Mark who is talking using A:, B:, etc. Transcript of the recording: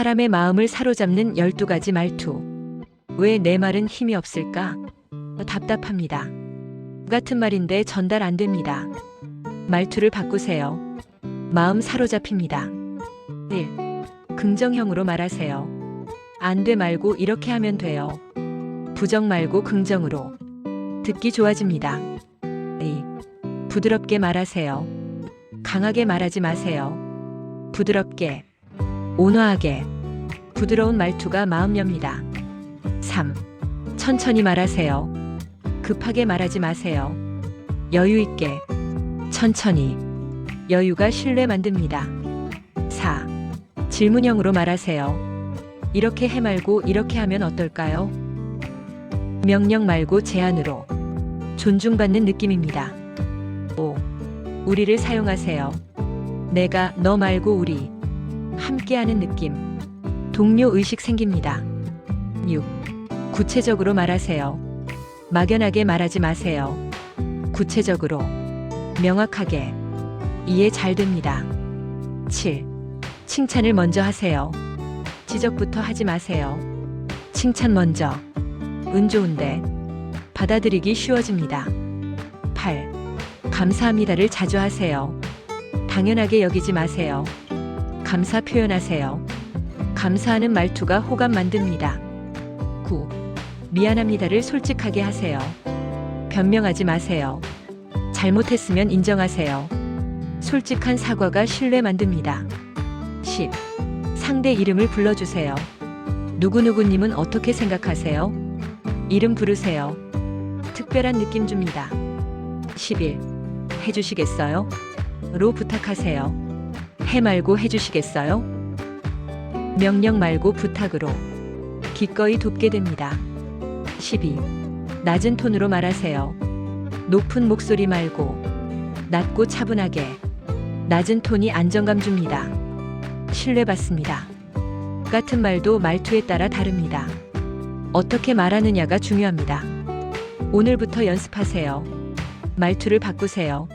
A: 사람의 마음을 사로잡는 12가지 말투. 왜 내 말은 힘이 없을까? 답답합니다. 같은 말인데 전달 안 됩니다. 말투를 바꾸세요. 마음 사로잡힙니다. 1. 긍정형으로 말하세요. 안 돼 말고 이렇게 하면 돼요. 부정 말고 긍정으로. 듣기 좋아집니다. 2. 부드럽게 말하세요. 강하게 말하지 마세요. 부드럽게, 온화하게, 부드러운 말투가 마음 엽니다. 3. 천천히 말하세요. 급하게 말하지 마세요. 여유 있게, 천천히. 여유가 신뢰 만듭니다. 4. 질문형으로 말하세요. 이렇게 해 말고 이렇게 하면 어떨까요? 명령 말고 제안으로. 존중받는 느낌입니다. 5. 우리를 사용하세요. 내가 너 말고 우리. 함께하는 느낌. 동료 의식 생깁니다. 6. 구체적으로 말하세요. 막연하게 말하지 마세요. 구체적으로. 명확하게. 이해 잘 됩니다. 7. 칭찬을 먼저 하세요. 지적부터 하지 마세요. 칭찬 먼저. 운 좋은데. 받아들이기 쉬워집니다. 8. 감사합니다를 자주 하세요. 당연하게 여기지 마세요. 감사 표현하세요. 감사하는 말투가 호감 만듭니다. 9. 미안합니다를 솔직하게 하세요. 변명하지 마세요. 잘못했으면 인정하세요. 솔직한 사과가 신뢰 만듭니다. 10. 상대 이름을 불러주세요. 누구누구님은 어떻게 생각하세요? 이름 부르세요. 특별한 느낌 줍니다. 11. 해주시겠어요? 로 부탁하세요. 해 말고 해주시겠어요? 명령 말고 부탁으로. 기꺼이 돕게 됩니다. 12. 낮은 톤으로 말하세요. 높은 목소리 말고, 낮고 차분하게. 낮은 톤이 안정감 줍니다. 신뢰받습니다. 같은 말도 말투에 따라 다릅니다. 어떻게 말하느냐가 중요합니다. 오늘부터 연습하세요. 말투를 바꾸세요.